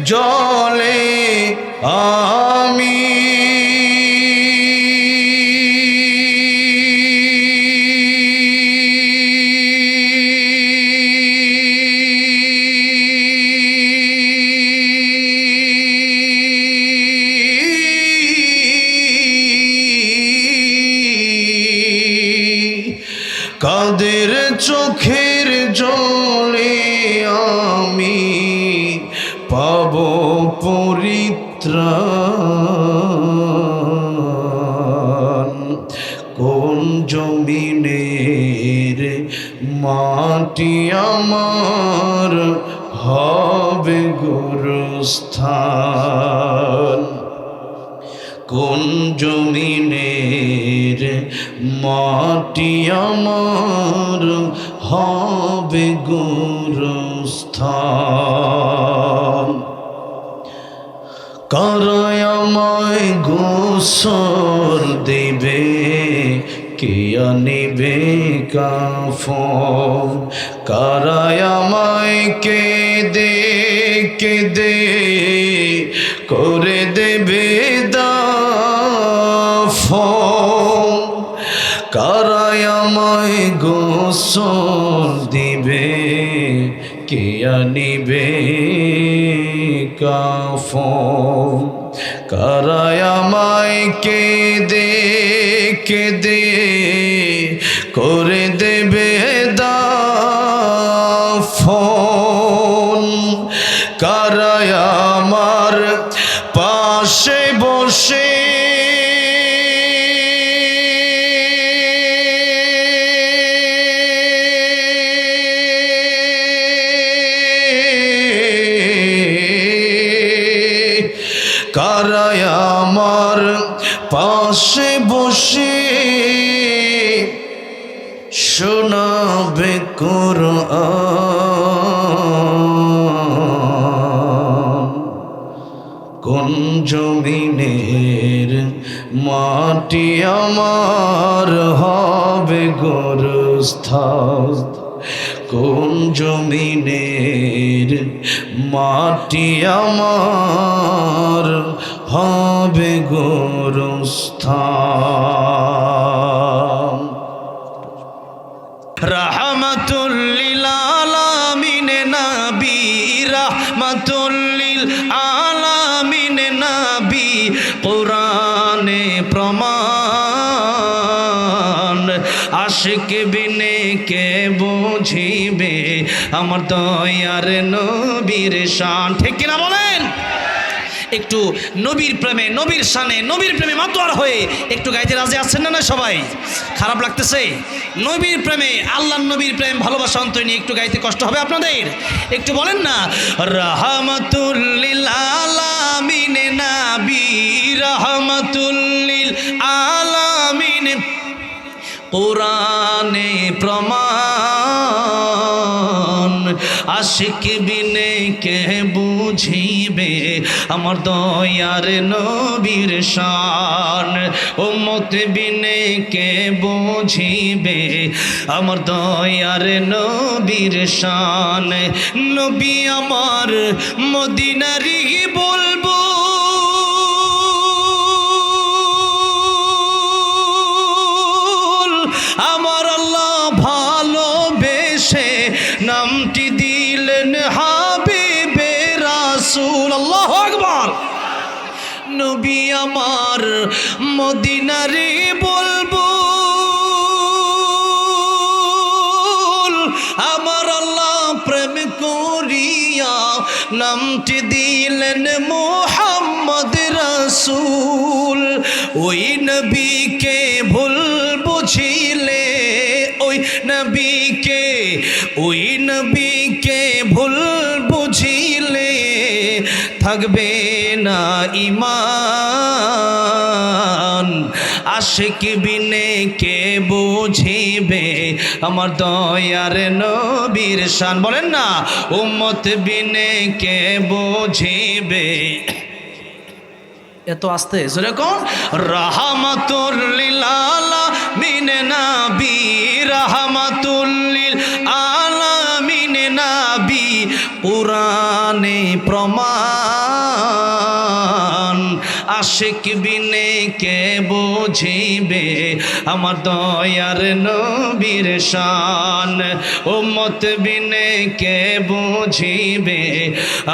জলে আমি মাটি আমার হবে গুরুস্থান। কোন জমিনের মাটি আমার হবে গুরুস্থান? কারায় আমায় গোসর দেবে কে আনিবে কাফন কারায় আমায় কে দে কে দে করে দেবে দাফন। কারায় আমায় গোসল দিবে, কে আনিবে কাফন? কারায় আমায় কে দে কে দে গোরস্থান কোন জমিনের মাটি আমার হবে গোরস্থান? রাহমাতুল্লিল আলামিন নবী রাহমাতুল্লিল আমার দয়ার নবীর শান। ঠিক কিনা বলেন? একটু নবীর প্রেমে, নবীর শানে, নবীর প্রেমে মাতোয়ার হয়ে একটু গাইতে রাজি আছেন না না সবাই? খারাপ লাগতেছে? নবীর প্রেমে আল্লাহ নবীর প্রেম, ভালোবাসা অন্তর নিয়ে একটু গাইতে কষ্ট হবে আপনাদের? একটু বলেন না, রাহমাতুল্লিল আলামিন, নাবি, রাহমাতুল্লিল আলামিন কোরআনে প্রমাণ। আশিক বিনে কে বুঝিবে? আমার দয়ার নবীর শান। উম্মত বিনে কে বুঝিবে? আমার দয়ার নবীর শান। নবী আমার মদিনারি বলব নামটি দিলেন মোহাম্মদ রাসূল। ওই নবীকে ভুল বুঝিলে, ওই নবীকে ওই নবীকে ভুল বুঝিলে থাকবে না ইমান। আশিক কে বুঝিবে? আমার দয়ার নবীর শান। বলেন না, উম্মত বিনে কে বুঝিবে? এত আস্তে যেরকম রাহমাতুল্লিল আলামিন নাবি রাহমাতুল্লিল আলামিন নাবি। পুরাণে প্রমাণ আশিক বিনে কে বুঝিবে? আমার দয়ার নবীর শান। উম্মত বিনে কে বুঝিবে?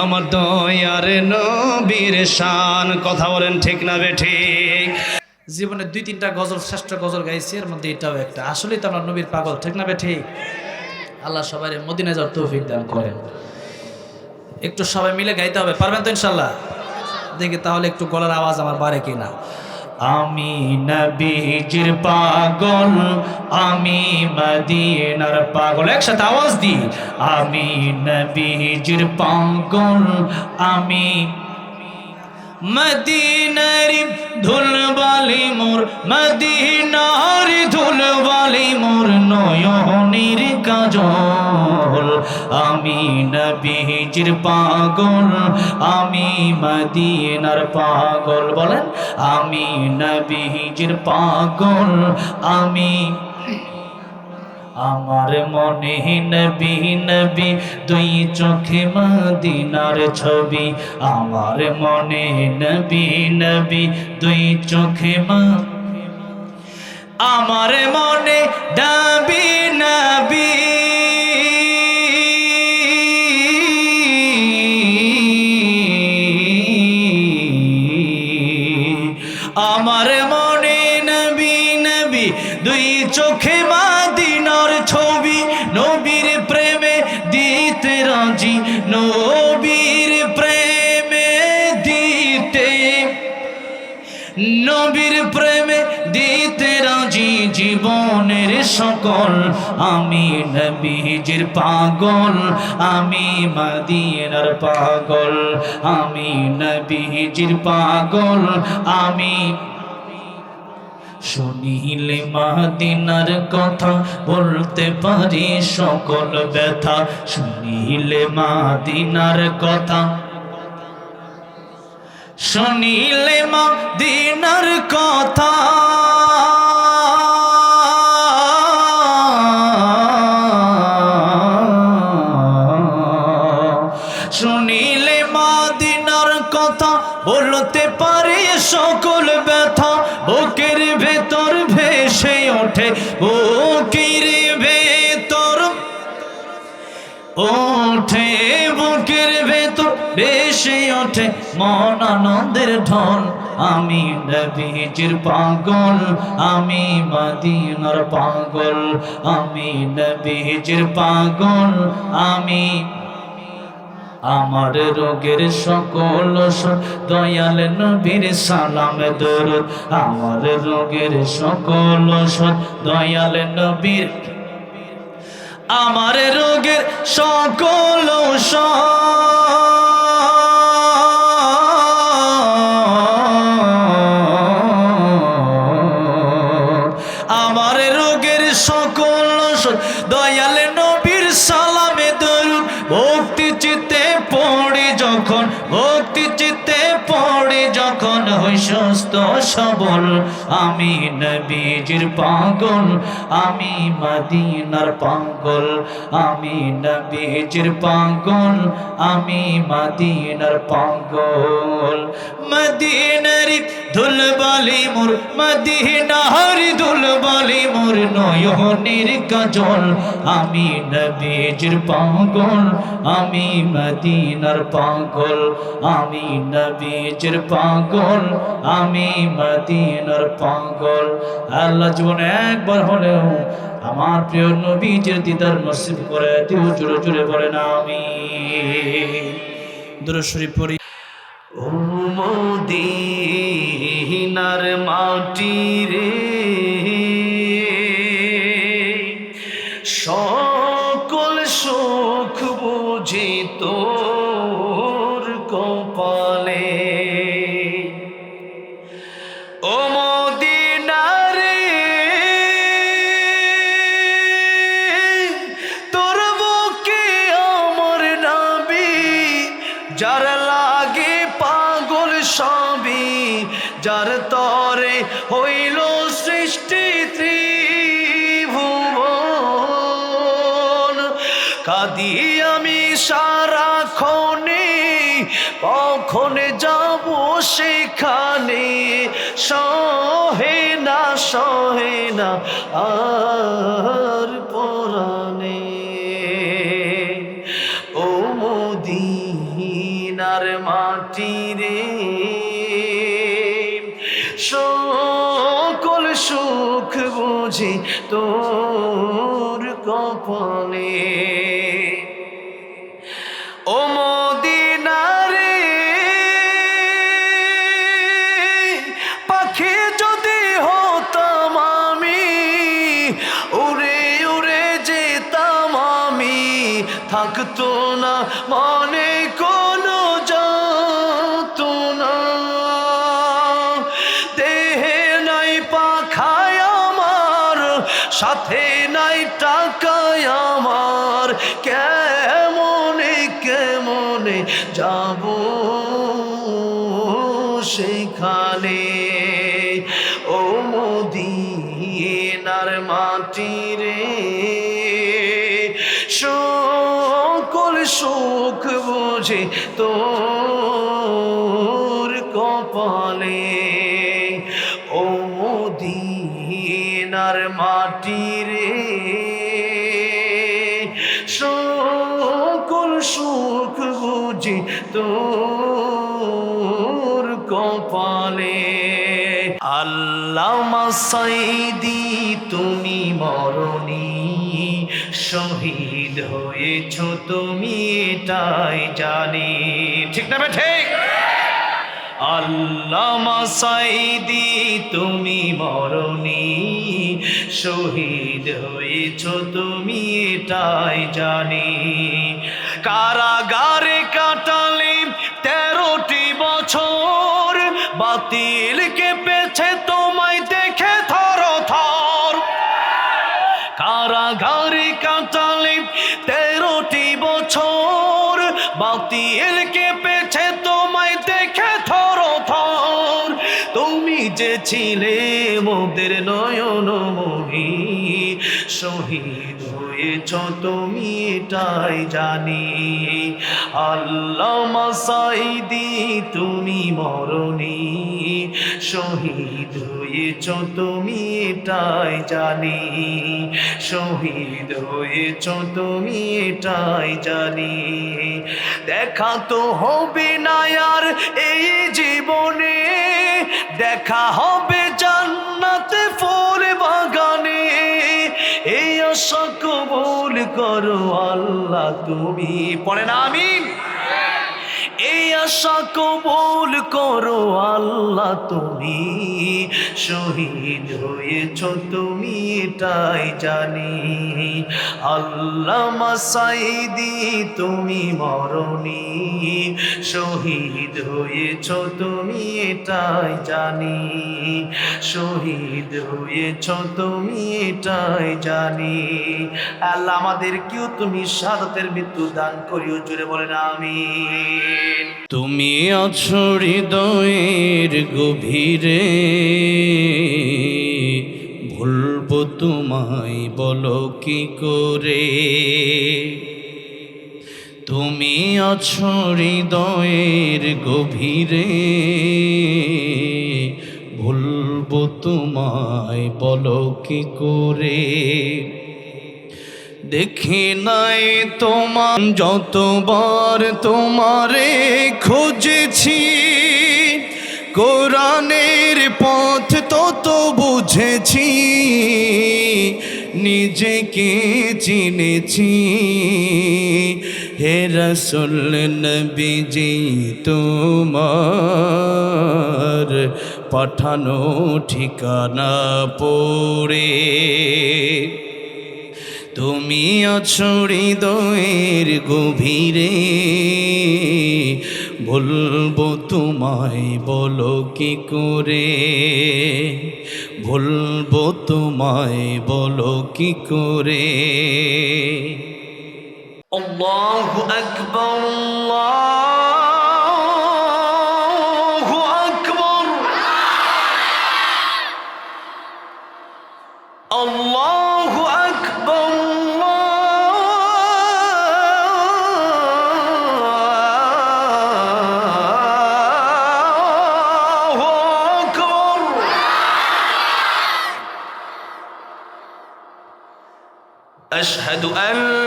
আমার দয়ার নবীর শান। কথা বলেন ঠিক না বে ঠিক? জীবনে দুই তিনটা গজল, শ্রেষ্ঠ গজল গাইছি, এর মধ্যে এটাও একটা। আসলেই তো আমরা নবীর পাগল, ঠিক না বে ঠিক? আল্লাহ সবাই মদিনা যাওয়ার তৌফিক দান করেন। একটু সবাই মিলে গাইতে হবে, পারবেন তো ইনশাল্লাহ? দেখি তাহলে একটু গলার আওয়াজ আমার বাড়ে কিনা? আমি নবীজির পাগল, আমি মদিনার পাগল। একসাথে আওয়াজ দি আমি নবীজির পাগল, আমি মদিনার ধুলবালি মোর মদিনার ধুলবালি মোর নয়নির কাজল। আমি নবীজির পাগল, আমি মদিনার পাগল। বলেন, আমি নবীজির পাগল, আমি আমার মনে নবী নবী, দুই চোখে মদিনার ছবি। আমার মনে নবী নবী, দুই চোখে মা আমার মনে নবী নবী সকল আমি নবীজির পাগল, আমি মাদিনার পাগল, আমি নবীজির পাগল, আমি শুনিলে মাদিনার কথা বলতে পারি সকল ব্যথা, শুনিলে মাদিনার কথা শুনিলে মা দিনার কথা সকল ব্যথা বুকের ভেতর ভেসে ওঠে, বুকের ভেতর ওঠে, বুকের ভেতর বেশি ওঠে। মন আনন্দের ঢল, আমি নবীজির পাগল, আমি মদিনার পাগল, আমি নবীজির পাগল, আমি আমার রোগের সকল দয়াল নবীর সালাম দরুদ আমার রোগের সকল দয়াল নবীর আমার রোগের সকল ঔষধ। সবল। আমি নবীজির পাগল, আমি মদিনার পাগল। আমি নবীজির পাগল, আমি মদিনার পাগল। মদিনার ধুলবালি মোর, মদিনার ধুলবালি মোর নয়নের কাজল। আমি নবীজির পাগল, আমি মদিনার পাগল। আমি নবীজির পাগল, আমি মদিনার পাগল। আল্লাহ জীবনে একবার হলেও আমার প্রিয় নবীজের দিদার নসিব করে দিও জুড়ে জুড়ে বলেন আমি দূরশ্বরী পড়ি। ও মদিনার মাটি রে সৃষ্টি ত্রিভুবন। কাদি আমি সারা খনি কখন যাব সেখানে। সহে না সহে না, আর পরাণে কপালে। ও কেমনে যাব সেখানে। ও মদিনার মাটি রে সকল সুখ বুঝে তোর কপালে। ও মদিনার মাটি কপালে আল্লাহ মাসাইদি তুমি মরণি। শহীদ হয়েছ তুমি, এটাই জানি। ঠিক না ঠিক। আল্লাহ মাসাইদি তুমি মরণি। শহীদ হয়েছ তুমি, এটাই জানি। কারাগারে কাটালে তেরোটি বছর বাতিল কেঁপেছে তোমায় দেখে থর থর কারাগারে কাটালে তেরোটি বছর। বাতিল কেঁপেছে তোমায় দেখে থর থর তুমি যে ছিলে মোদের নয়ন মহি শহীদ হয়েছ তুমি এটাই জানি। আল্লাহ মাসাইদি তুমি মরণি শহীদ হয়েছ, তুমি এটাই জানি। শহীদ হয়েছ, তুমি এটাই জানি। দেখা তো হবে না আর এই জীবনে, দেখা হবে করো আল্লাহ তুমি পড়ে না এই আশা কবুল করো আল্লাহ, তুমি শহীদ হয়েছ, তুমি এটাই জানি। আল্লাহ মাসাইদি, তুমি মরণি, শহীদ হয়েছ, তুমি এটাই জানি। শহীদ হয়েছ, তুমি এটাই জানি। আল্লাহ আমাদের কেউ তুমি সাদতের মৃত্যু দান করিও জুড়ে বলেন আমি তুমি আছো হৃদয়ের গভীরে। ভুলবো তোমায় বলো কি করে? তুমি আছো হৃদয়ের গভীরে। ভুলবো তোমায় বলো কি করে? দেখি নাই তোমার, যতবার তোমারে খুঁজেছি, কোরআনের পথ তত বুঝেছি, নিজেকে চিনেছি। হে রসুল নবীজি, তোমার পাঠানো ঠিকানা পড়ে। তুমি অছুড়ি দয়ের গভীরে। বলব তোমায় বলো কি করে? বলব তোমায় বলো কি করে? আল্লাহু আকবার, আল্লাহ أشهد أن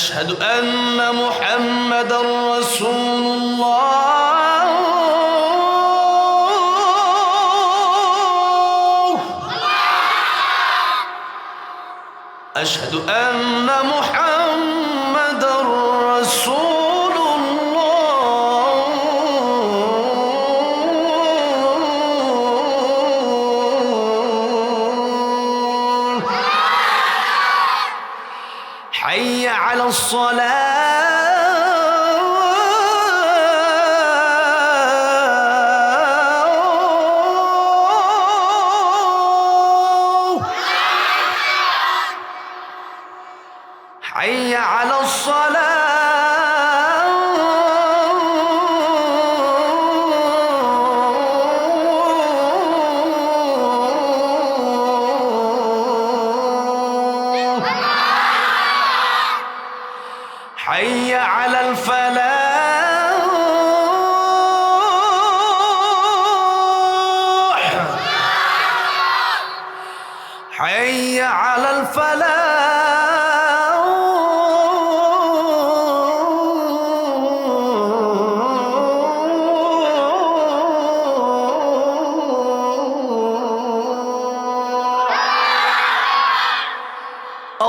أشهد أن الصلاة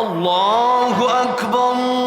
Allahu Akbar.